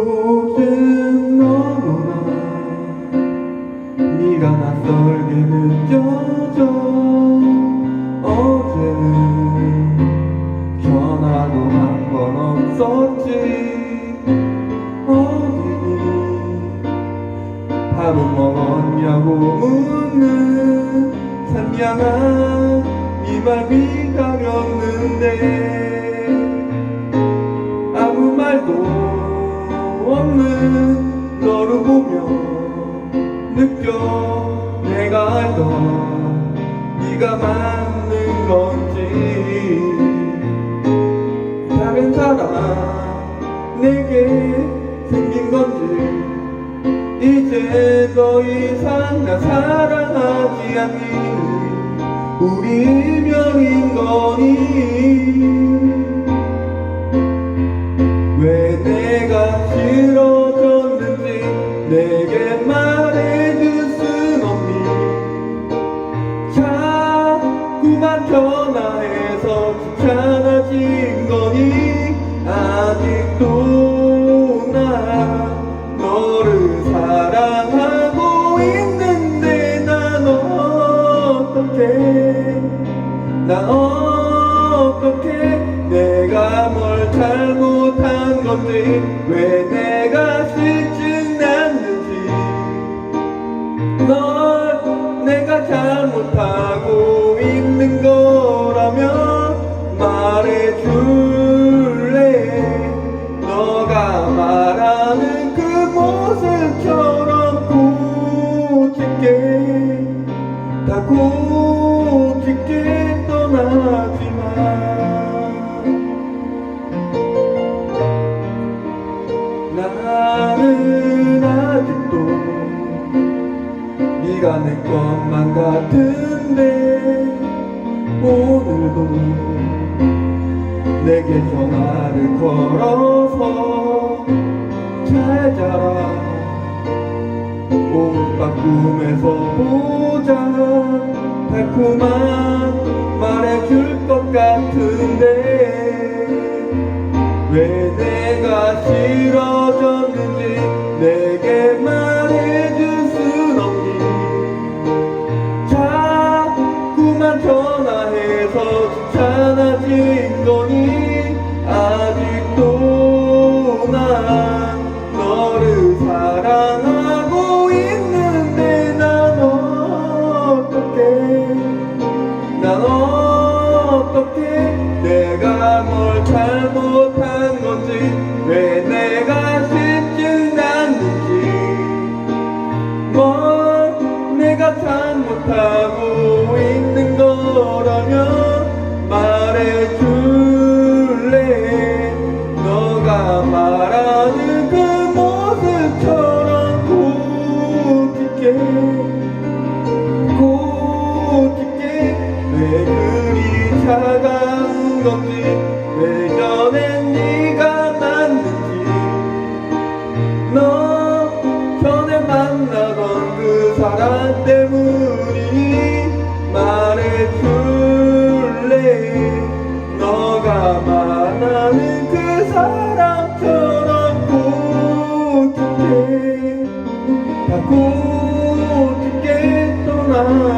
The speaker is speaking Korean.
요즘 너무나 네가 낯설게 느껴져. 어제는 전화도 한 번 없었지. 어디니 밥은 먹었냐고 묻는 상냥한 네말 기다렸는데 아무 말도 없는 너를 보며 느껴 내가 알던 네가 맞는 건지. 다른 사람 내게 생긴 건지. 이제 더 이상 나 사랑하지 않니 우리 운명인 거니 자꾸만 전화해서 귀찮아진 거니? 아직도 나 너를 사랑하고 있는데 난 어떡해 난 어떻게? 내가 뭘 잘못한 건지 왜 내가 싫진 않는지. 널 내가 잘못하고 다 고집게 떠나지마 나는 아직도 네가 내 것만 같은데 오늘도 내게 전화를 걸어서 잘 자라. 오빠 꿈에서 보자 달콤한 말해줄 것 같은데 왜 내가 싫어 못하고 있는 거라면 말해줄래? 너가 말 사랑 떠난 꽃게 다 꽃게 떠난